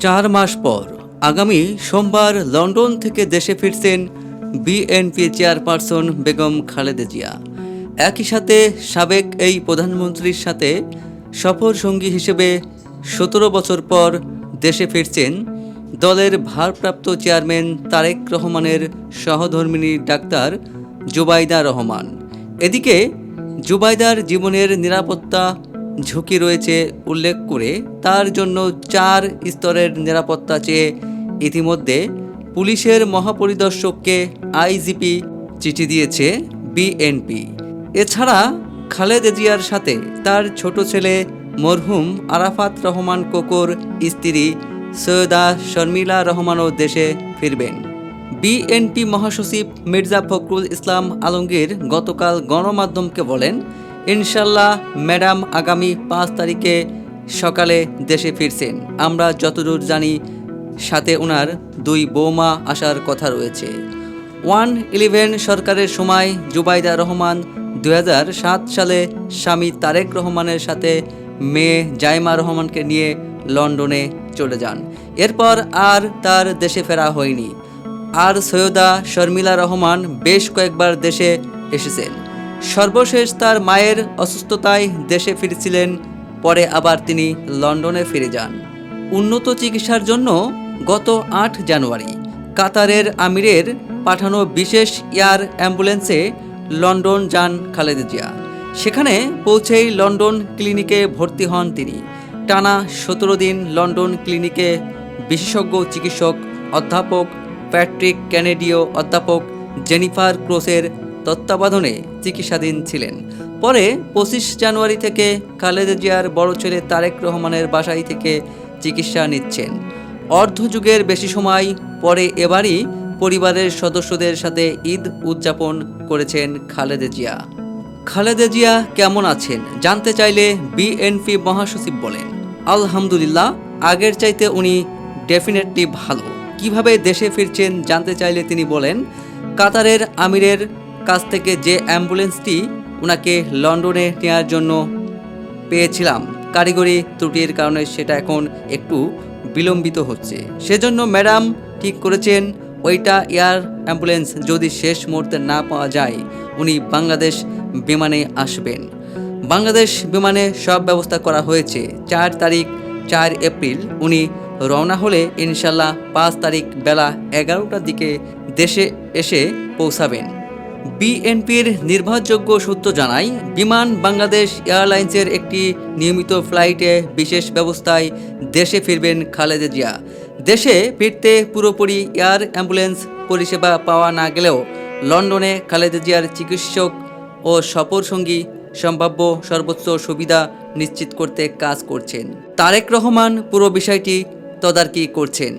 চার মাস পর আগামী সোমবার লন্ডন থেকে দেশে ফিরছেন বিএনপি চেয়ারপারসন বেগম খালেদা জিয়া। একই সাথে সাবেক এই প্রধানমন্ত্রীর সাথে সফর সঙ্গী হিসেবে সতেরো বছর পর দেশে ফিরছেন দলের ভারপ্রাপ্ত চেয়ারম্যান তারেক রহমানের সহধর্মিনী ডাক্তার জুবাইদা রহমান। এদিকে জুবাইদার জীবনের নিরাপত্তা ঝুঁকি রয়েছে উল্লেখ করে তার জন্য চার স্তরের নিরাপত্তা চেয়ে ইতিমধ্যে পুলিশের মহাপরিদর্শককে আইজিপি চিঠি দিয়েছে বিএনপি। এছাড়া খালেদা জিয়ার সাথে তার ছোট ছেলে মরহুম আরাফাত রহমান কোকর স্ত্রী সৈয়দা শর্মিলা রহমানও দেশে ফিরবেন। বিএনপি মহাসচিব মির্জা ফখরুল ইসলাম আলমগীর গতকাল গণমাধ্যমকে বলেন ইনশাল্লাহ ম্যাডাম আগামী পাঁচ তারিখে সকালে দেশে ফিরছেন। আমরা যতদূর জানি, সাথে ওনার দুই বৌমা আসার কথা রয়েছে। ওয়ান ইলেভেন সরকারের সময় জুবাইদা রহমান দু হাজার সাত সালে স্বামী তারেক রহমানের সাথে মেয়ে জাইমা রহমানকে নিয়ে লন্ডনে চলে যান। এরপর আর তার দেশে ফেরা হয়নি। আর সৈয়দা শর্মিলা রহমান বেশ কয়েকবার দেশে এসেছেন। সর্বশেষ তার মায়ের অসুস্থতায় দেশে ফিরছিলেন, পরে আবার তিনি লন্ডনে ফিরে যান। উন্নত চিকিৎসার জন্য গত আট জানুয়ারি কাতারের আমিরের পাঠানো বিশেষ এয়ার অ্যাম্বুলেন্সে লন্ডন যান খালেদা জিয়া। সেখানে পৌঁছেই লন্ডন ক্লিনিকে ভর্তি হন তিনি। টানা সতেরো দিন লন্ডন ক্লিনিকে বিশেষজ্ঞ চিকিৎসক অধ্যাপক প্যাট্রিক ক্যানেডীয় অধ্যাপক জেনিফার ক্রোসের তত্ত্বাবধানে চিকিৎসাধীন ছিলেন। পরে পঁচিশ জানুয়ারি থেকে খালেদা জিয়ার বড় ছেলে তারেক রহমানের বাসায় থেকে চিকিৎসা নিচ্ছেন। অর্ধযুগের বেশি সময় পরে এবারই পরিবারের সদস্যদের সাথে ঈদ উদযাপন করেছেন খালেদা জিয়া। খালেদা জিয়া কেমন আছেন? জানতে চাইলে বিএনপি মহাসচিব বলেন। আলহামদুলিল্লাহ, আগের চাইতে উনি ডেফিনেটলি ভালো। কীভাবে দেশে ফিরছেন জানতে চাইলে তিনি বলেন, কাতারের আমিরের কাছ থেকে যে অ্যাম্বুলেন্সটি ওনাকে লন্ডনে নেওয়ার জন্য পেয়েছিলাম, কারিগরি ত্রুটির কারণে সেটা এখন একটু বিলম্বিত হচ্ছে। সেজন্য ম্যাডাম ঠিক করেছেন, ওইটা এয়ার অ্যাম্বুলেন্স যদি শেষ মুহূর্তে না পাওয়া যায়, উনি বাংলাদেশ বিমানে আসবেন। বাংলাদেশ বিমানে সব ব্যবস্থা করা হয়েছে। চার তারিখ, চার এপ্রিল উনি রওনা হলে ইনশাল্লাহ পাঁচ তারিখ বেলা এগারোটার দিকে দেশে এসে পৌঁছাবেন। বিএনপির নির্ভরযোগ্য সূত্র জানায়, বিমান বাংলাদেশ এয়ারলাইন্সের একটি নিয়মিত ফ্লাইটে বিশেষ ব্যবস্থায় দেশে ফিরবেন খালেদা জিয়া। দেশে ফিরতে পুরোপুরি এয়ার অ্যাম্বুলেন্স পরিষেবা পাওয়া না গেলেও লন্ডনে খালেদা জিয়ার চিকিৎসক ও সফর সঙ্গী সম্ভাব্য সর্বোচ্চ সুবিধা নিশ্চিত করতে কাজ করছেন। তারেক রহমান পুরো বিষয়টি তদারকি করছেন।